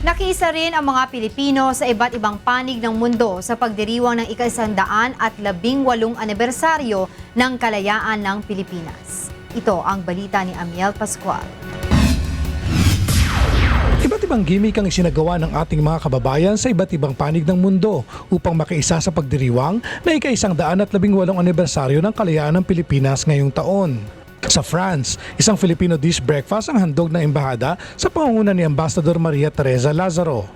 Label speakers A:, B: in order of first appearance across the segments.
A: Nakiisa rin ang mga Pilipino sa iba't ibang panig ng mundo sa pagdiriwang ng ikasandaan at labing walong anibersaryo ng kalayaan ng Pilipinas. Ito ang balita ni Amiel Pascual.
B: Iba't ibang gimmick ang isinagawa ng ating mga kababayan sa iba't ibang panig ng mundo upang makiisa sa pagdiriwang na ika-isang daan at labing walong anibersaryo ng kalayaan ng Pilipinas ngayong taon. Sa France, isang Filipino dish breakfast ang handog ng embahada sa pangunguna ni Ambassador Maria Teresa Lazaro.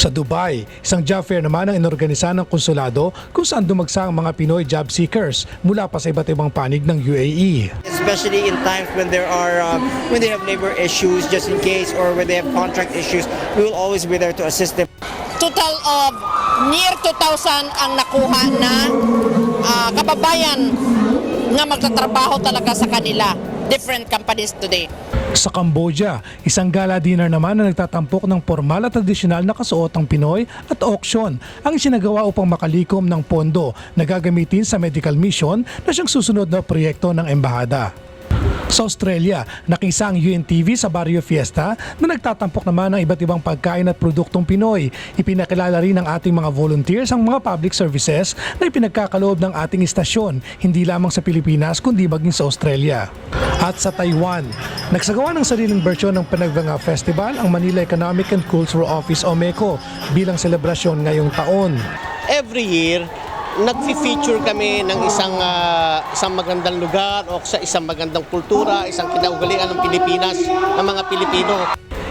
B: Sa Dubai, isang job fair naman ang inorganisa ng konsulado kung saan dumagsa ang mga Pinoy job seekers mula pa sa iba't ibang panig ng. UAE.
C: especially in times when there are um, when they have labor issues just in case or when they have contract issues we will always be there to assist them
D: total of near 2,000 ang nakuha na ah, kababayan nga magtatrabaho talaga sa kanila. Different companies today.
B: Sa Cambodia, isang gala dinner naman na nagtatampok ng formal at tradisyonal na kasuotang Pinoy at auction ang isinagawa upang makalikom ng pondo na gagamitin sa medical mission na siyang susunod na proyekto ng embahada. Sa Australia, nakisa ang UNTV sa Barrio Fiesta na nagtatampok naman ng iba't ibang pagkain at produktong Pinoy. Ipinakilala rin ng ating mga volunteers ang mga public services na ipinagkakaloob ng ating istasyon, hindi lamang sa Pilipinas kundi maging sa Australia. At sa Taiwan, nagsagawa ng sariling bersyon ng Panagvanga Festival ang Manila Economic and Cultural Office o MECO bilang selebrasyon ngayong taon.
E: every year nagfi-feature kami ng isang ah, isang magandang lugar o sa isang magandang kultura, isang kinaugalian ng Pilipinas, ng mga Pilipino.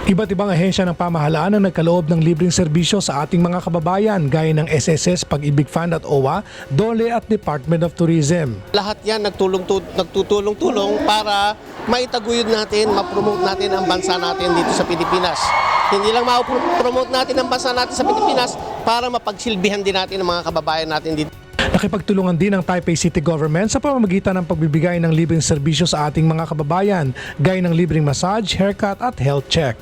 B: Iba't ibang ahensya ng pamahalaan ang nagkaloob ng libreng serbisyo sa ating mga kababayan gaya ng SSS, Pag-ibig Fund at OWA, DOLE at Department of Tourism.
E: Lahat yan nagtutulong-tulong para maitaguyod natin, ma-promote natin ang bansa natin dito sa Pilipinas. Hindi lang ma-promote natin ang bansa natin sa Pilipinas para mapagsilbihan din natin ang mga kababayan natin dito.
B: Nakipagtulungan din ang Taipei City Government sa pamamagitan ng pagbibigay ng libreng serbisyo sa ating mga kababayan gaya ng libreng massage, haircut at health check.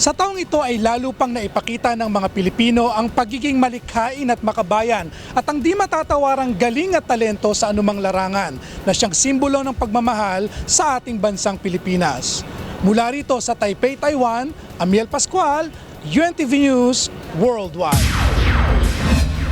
B: Sa taong ito ay lalo pang naipakita ng mga Pilipino ang pagiging malikhain at makabayan at ang di matatawarang galing at talento sa anumang larangan na siyang simbolo ng pagmamahal sa ating bansang Pilipinas. Mula rito sa Taipei, Taiwan, Amiel Pascual, UNTV News Worldwide.